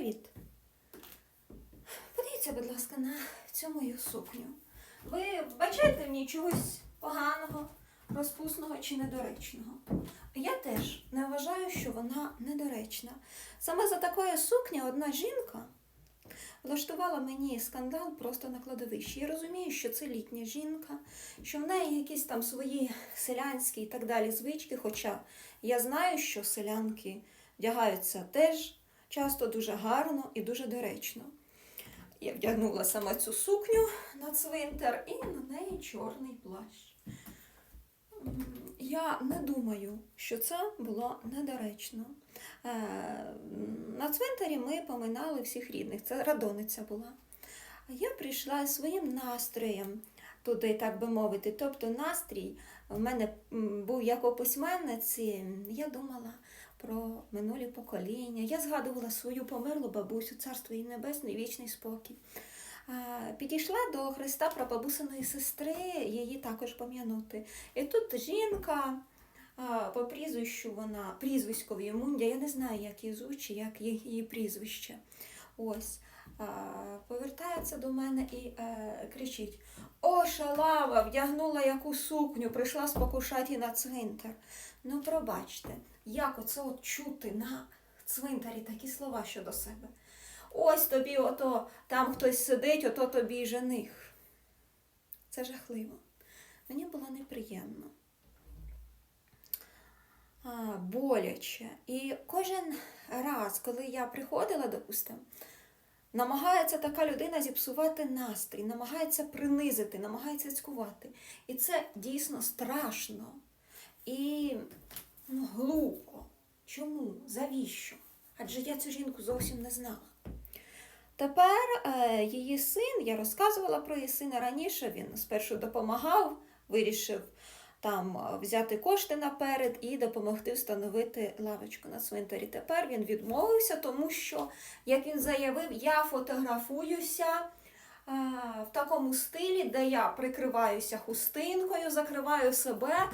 Привіт. Подивіться, будь ласка, на цю мою сукню. Ви бачите в ній чогось поганого, розпусного чи недоречного? Я теж не вважаю, що вона недоречна. Саме за такою сукня одна жінка влаштувала мені скандал просто на кладовищі. Я розумію, що це літня жінка, що в неї якісь там свої селянські і так далі звички. Хоча я знаю, що селянки вдягаються теж часто дуже гарно і дуже доречно. Я вдягнула саме цю сукню на цвинтар і на неї чорний плащ. Я не думаю, що це було недоречно. Е, На цвинтарі ми поминали всіх рідних. Це радониця була. Я прийшла своїм настроєм туди, так би мовити. Тобто настрій в мене був як у письменниці. Я думала про минулі покоління. Я згадувала свою померлу бабусю, царство їй небесне, вічний спокій. Підійшла до Христа прабабусиної сестри, її також пом'янути. І тут жінка по прізвищу вона, прізвиськові Мундя, я не знаю, як її чи як її, її прізвище. Ось. Повертається до мене і е, кричить: О, шалава, вдягнула яку сукню, прийшла спокушати на цвинтар. Ну, пробачте, як оце от чути на цвинтарі такі слова щодо себе. Ось тобі, ото там хтось сидить, ото тобі й жених. Це жахливо. Мені було неприємно. А, боляче. І кожен раз, коли я приходила, допустимо, намагається така людина зіпсувати настрій, намагається принизити, намагається цькувати. І це дійсно страшно і. Чому? Завіщо? Адже я цю жінку зовсім не знала. Тепер е, її син, я розказувала про її сина раніше, він спершу допомагав, вирішив там е, взяти кошти наперед і допомогти встановити лавочку на цвинтарі. Тепер він відмовився, тому що, як він заявив, я фотографуюся е, в такому стилі, де я прикриваюся хустинкою, закриваю себе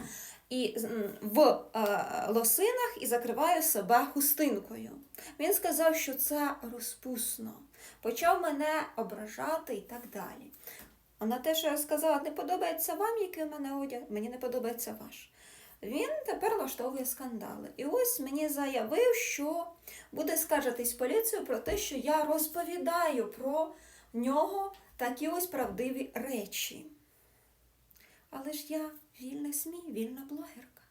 і в е, лосинах і закриваю себе хустинкою. Він сказав, що це розпусно, почав мене ображати і так далі. А на те, що я сказала, не подобається вам, який у мене одяг, мені не подобається ваш. Він тепер влаштовує скандали. І ось мені заявив, що буде скаржитись в поліцію про те, що я розповідаю про нього такі ось правдиві речі. Але ж я вільна СМІ, вільна блогерка.